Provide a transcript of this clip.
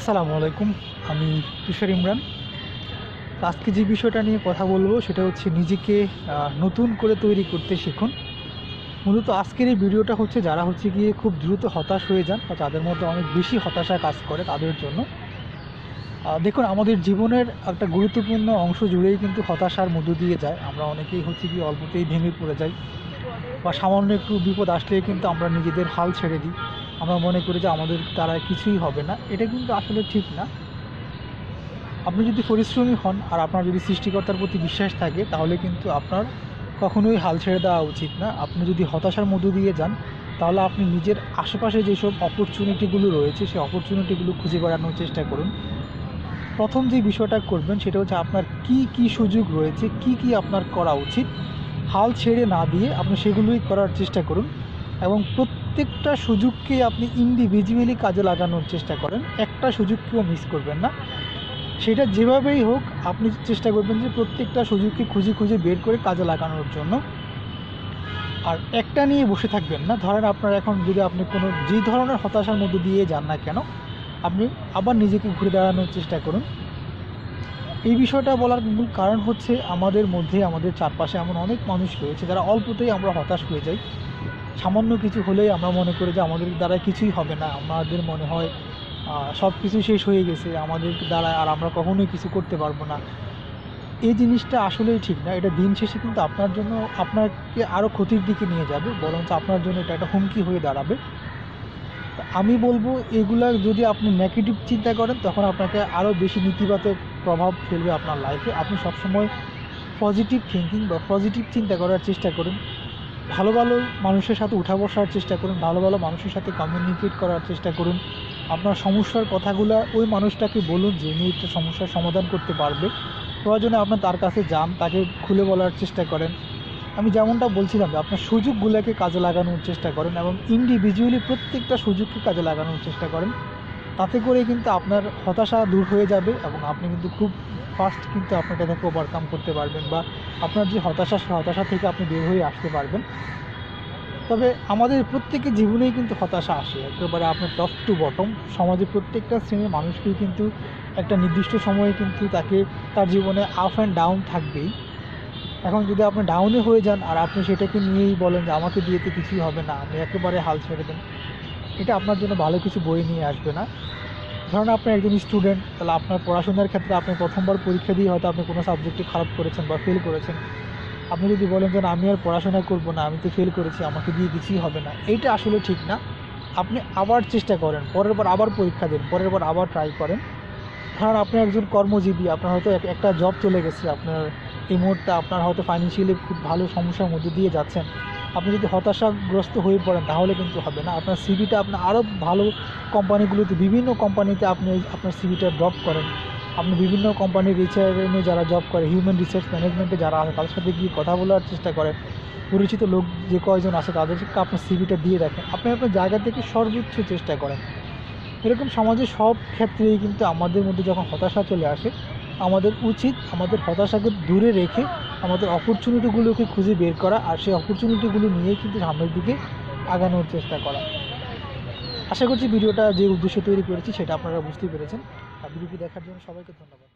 আসসালামু আলাইকুম, আমি তুষার ইমরান। আজকে যে বিষয়টা নিয়ে কথা বলব, সেটা হচ্ছে নিজেকে নতুন করে তৈরি করতে শিখুন। মূলত আজকের এই ভিডিওটা হচ্ছে যারা হচ্ছে গিয়ে খুব দ্রুত হতাশ হয়ে যান বা যাদের মধ্যে অনেক বেশি হতাশা কাজ করে তাদের জন্য। দেখুন, আমাদের জীবনের একটা গুরুত্বপূর্ণ অংশ জুড়েই কিন্তু হতাশার মধ্য দিয়ে যায়। আমরা অনেকেই হচ্ছে গিয়ে অল্পতেই ভেঙে পড়ে যাই বা সামান্য একটু বিপদ আসলেই কিন্তু আমরা নিজেদের হাল ছেড়ে দিই। আমরা মনে করি যে আমাদের দ্বারা কিছুই হবে না। এটা কিন্তু আসলে ঠিক না। আপনি যদি পরিশ্রমী হন আর আপনার যদি সৃষ্টিকর্তার প্রতি বিশ্বাস থাকে, তাহলে কিন্তু আপনার কখনোই হাল ছেড়ে দেওয়া উচিত না। আপনি যদি হতাশার মধ্য দিয়ে যান, তাহলে আপনি নিজের আশেপাশে যেসব অপরচুনিটিগুলো রয়েছে, সেই অপরচুনিটিগুলো খুঁজে বেড়ানোর চেষ্টা করুন। প্রথম যে বিষয়টা করবেন, সেটা হচ্ছে আপনার কি কি সুযোগ রয়েছে, কি কি আপনার করা উচিত। হাল ছেড়ে না দিয়ে আপনি সেগুলোই করার চেষ্টা করুন। এবং প্রত্যেকটা সুযোগকে আপনি ইন্ডিভিজুয়ালি কাজে লাগানোর চেষ্টা করেন। একটা সুযোগকেও মিস করবেন না। সেটা যেভাবেই হোক, আপনি চেষ্টা করবেন যে প্রত্যেকটা সুযোগকে খুঁজে খুঁজে বের করে কাজে লাগানোর জন্য। আর একটা নিয়ে বসে থাকবেন না। ধরেন আপনার এখন যদি আপনি কোনো, যে ধরনের হতাশার মধ্যে দিয়ে যান না কেন, আপনি আবার নিজেকে ঘুরে দাঁড়ানোর চেষ্টা করুন। এই বিষয়টা বলার মূল কারণ হচ্ছে আমাদের মধ্যে, আমাদের চারপাশে এমন অনেক মানুষ রয়েছে, যারা অল্পতেই আমরা হতাশ হয়ে যাই। সামান্য কিছু হলেই আমরা মনে করি যে আমাদের দ্বারা কিছুই হবে না। আমাদের মনে হয় সব কিছু শেষ হয়ে গেছে আমাদের দ্বারা আর আমরা কখনোই কিছু করতে পারব না। এই জিনিসটা আসলেই ঠিক না। এটা দিন শেষে কিন্তু আপনার জন্য, আপনাকে আরও ক্ষতির দিকে নিয়ে যাবে। বরঞ্চ আপনার জন্য এটা একটা হুমকি হয়ে দাঁড়াবে। আমি বলব, এগুলা যদি আপনি নেগেটিভ চিন্তা করেন, তখন আপনাকে আরও বেশি নেতিবাচক প্রভাব ফেলবে আপনার লাইফে আপনি সবসময় পজিটিভ থিঙ্কিং বা পজিটিভ চিন্তা করার চেষ্টা করুন। ভালো ভালো মানুষের সাথে উঠা বসার চেষ্টা করুন, ভালো ভালো মানুষের সাথে কমিউনিকেট করার চেষ্টা করুন। আপনার সমস্যার কথাগুলো ওই মানুষটাকে বলুন যে উনি একটা সমস্যার সমাধান করতে পারবে। প্রয়োজনে আপনার তার কাছে যান, তাকে খুলে বলার চেষ্টা করেন। আমি যেমনটা বলছিলাম যে আপনার সুযোগগুলোকে কাজে লাগানোর চেষ্টা করেন এবং ইন্ডিভিজুয়ালি প্রত্যেকটা সুযোগকে কাজে লাগানোর চেষ্টা করেন। তাতে করে কিন্তু আপনার হতাশা দূর হয়ে যাবে এবং আপনি কিন্তু খুব ফাস্ট কিন্তু আপনি এটা থেকে ওভারকাম করতে পারবেন বা আপনার যে হতাশা, সেই হতাশা থেকে আপনি বের হয়ে আসতে পারবেন। তবে আমাদের প্রত্যেকের জীবনেই কিন্তু হতাশা আসে, একেবারে আপনার টপ টু বটম সমাজে প্রত্যেকটা শ্রেণির মানুষকেই কিন্তু একটা নির্দিষ্ট সময়ে কিন্তু তাকে, তার জীবনে আপ অ্যান্ড ডাউন থাকবেই। এখন যদি আপনি ডাউনে হয়ে যান আর আপনি সেটাকে নিয়েই বলেন যে আমাকে দিয়ে তো কিছুই হবে না, আমি একেবারে হাল ছেড়ে দেন এটা আপনার জন্য ভালো কিছু বই নিয়ে আসবে না। ধরুন আপনি একজন স্টুডেন্ট তাহলে আপনার পড়াশোনার ক্ষেত্রে আপনি প্রথমবার পরীক্ষা দিয়ে হয়তো আপনি কোনো সাবজেক্টে খারাপ করেছেন বা ফেল করেছেন। আপনি যদি বলেন যে আমি আর পড়াশোনা করব না, আমি তো ফেল করেছি, আমাকে দিয়ে কিছুই হবে না, এইটা আসলে ঠিক না। আপনি আবার চেষ্টা করেন, পরের বার আবার পরীক্ষা দিন, পরের বার আবার ট্রাই করেন। ধরুন আপনি একজন কর্মজীবী, আপনার হয়তো একটা জব চলে গেছে, আপনার এই মুহূর্তে আপনার হয়তো ফাইন্যান্সিয়ালি খুব ভালো সমস্যার মধ্যে দিয়ে যাচ্ছেন। আপনি যদি হতাশাগ্রস্ত হয়ে পড়েন, তাহলে কিন্তু হবে না। আপনার সিভিটা আপনি আরও ভালো কোম্পানিগুলোতে, বিভিন্ন কোম্পানিতে আপনি আপনার সিভিটা ড্রপ করেন। আপনি বিভিন্ন কোম্পানির রিচার্জে যারা জব করে হিউম্যান রিসোর্স ম্যানেজমেন্টে যারা আছে, তাদের সাথে গিয়ে কথা বলার চেষ্টা করেন। পরিচিত লোক, যে কয়জন আছে, তাদেরকে আপনার সিভিটা দিয়ে রাখেন। আপনি আপনার জায়গা থেকে সর্বোচ্চ চেষ্টা করেন। এরকম সমাজে সব ক্ষেত্রেই কিন্তু আমাদের মধ্যে যখন হতাশা চলে আসে, আমাদের উচিত আমাদের হতাশাকে দূরে রেখে আমাদের অপরচুনিটিগুলোকে খুঁজে বের করা আর সেই অপরচুনিটিগুলো নিয়ে কিন্তু সামনের দিকে আগানোর চেষ্টা করা। আশা করছি ভিডিওটা যে উদ্দেশ্য তৈরি করেছি সেটা আপনারা বুঝতে পেরেছেন। আর ভিডিওটি দেখার জন্য সবাইকে ধন্যবাদ।